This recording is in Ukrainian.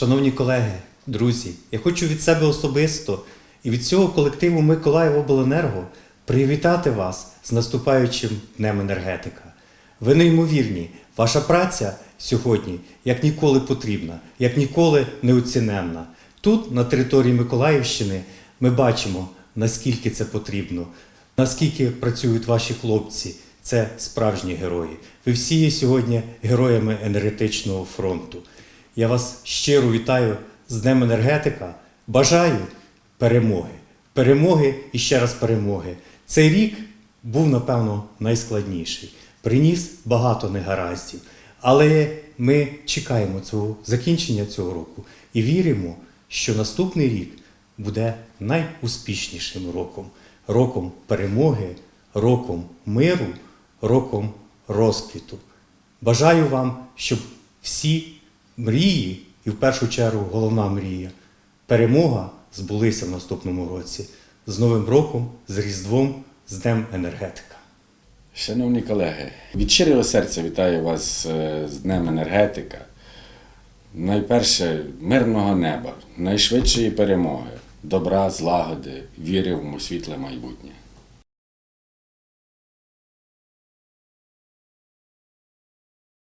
Шановні колеги, друзі, я хочу від себе особисто і від цього колективу Миколаїв Обленерго привітати вас з наступаючим Днем енергетика. Ви неймовірні, ваша праця сьогодні як ніколи потрібна, як ніколи неоціненна. Тут, на території Миколаївщини, ми бачимо, наскільки це потрібно, наскільки працюють ваші хлопці. Це справжні герої. Ви всі є сьогодні героями енергетичного фронту. Я вас щиро вітаю з Днем енергетика. Бажаю перемоги. Перемоги і ще раз перемоги. Цей рік був, напевно, найскладніший. Приніс багато негараздів. Але ми чекаємо цього закінчення цього року і віримо, що наступний рік буде найуспішнішим роком роком перемоги, роком миру, роком розквіту. Бажаю вам, щоб всі мрії, і в першу чергу головна мрія, перемога збулися в наступному році. З Новим роком, з Різдвом, з Днем енергетика. Шановні колеги, від щирого серця вітаю вас е, з Днем енергетика. Найперше мирного неба, найшвидшої перемоги, добра, злагоди, віри в світле майбутнє.